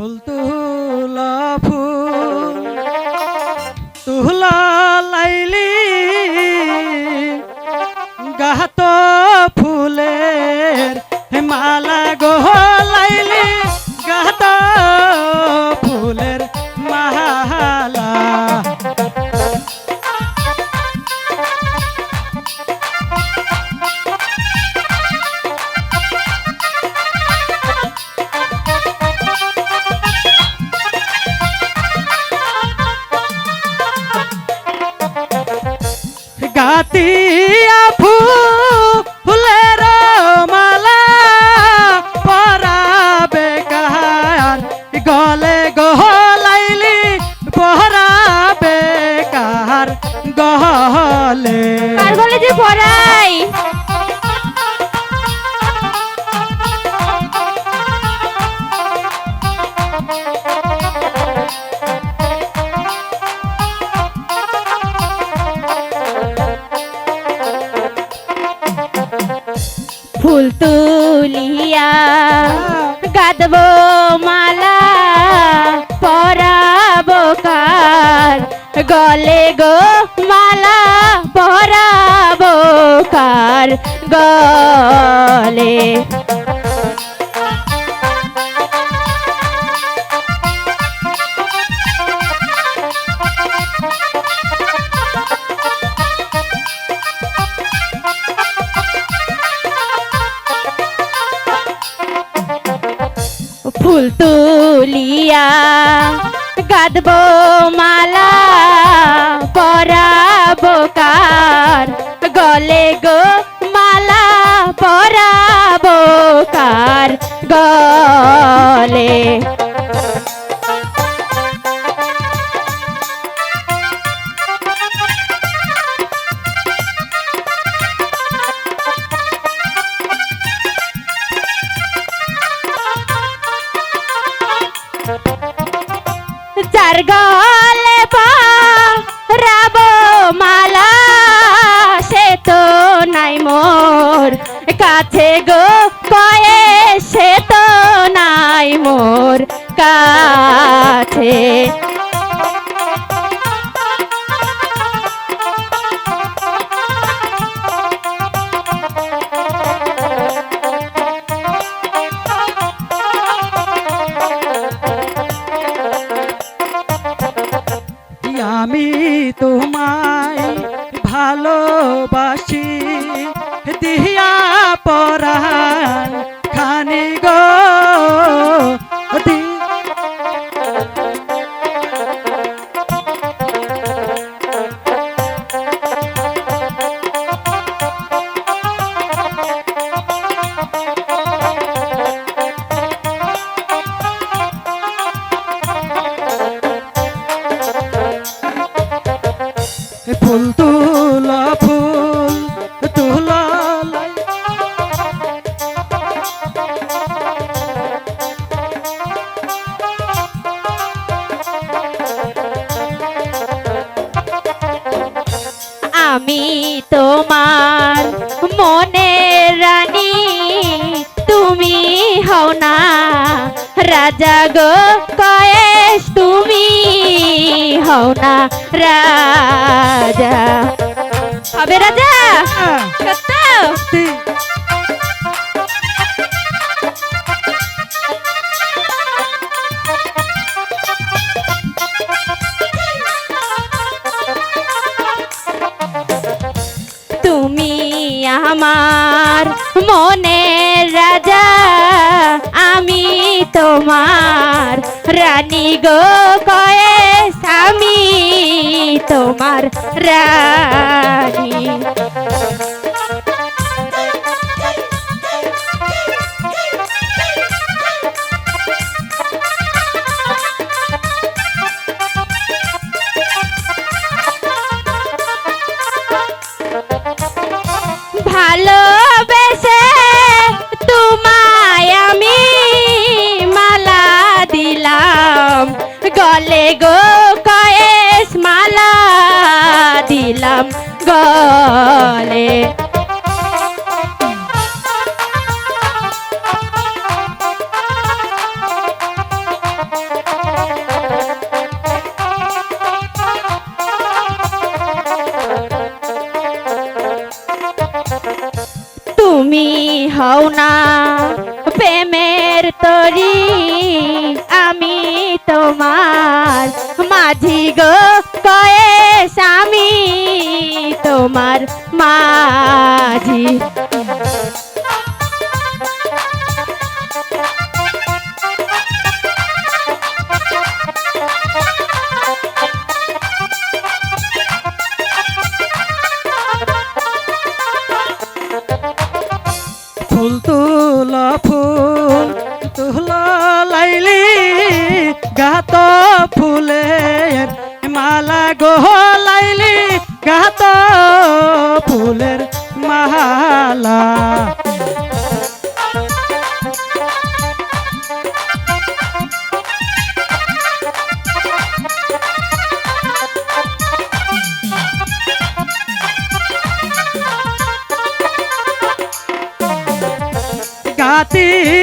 ফুল তুলা ফুল তুলিয়া গাদব মালা পরাব কার? গলে গো মালা পরাব কার? গলে ফুল তুলিয়া গাদব মালা পরাব কার? গলে গো মালা পরাব কার? গলে গলে রাব মালা সে নাই মোর কাছে গো কয়ে সে তো নাই মোর কাছে আমি তোমায় ভালোবাসি দিয়া পরাণ আমি তোমার মনের রানী। তুমি হও না রাজা গো কয়েস তুমি হও না রাজা। হবে রাজা? কত তোমার রানী গো কয়ে স্বামী তোমার রানী। গো কয়েস মালা দিলাম গলে। তুমি হও না প্রেমের তরি আমি তোমার মাঝি গো কয়ে স্বামী তোমার মাঝি। ফুল তুলা ফুল তুলা লাইলি গাত ফুলের মালা গো লাইলি গাত ফুলের মালা। ফুলের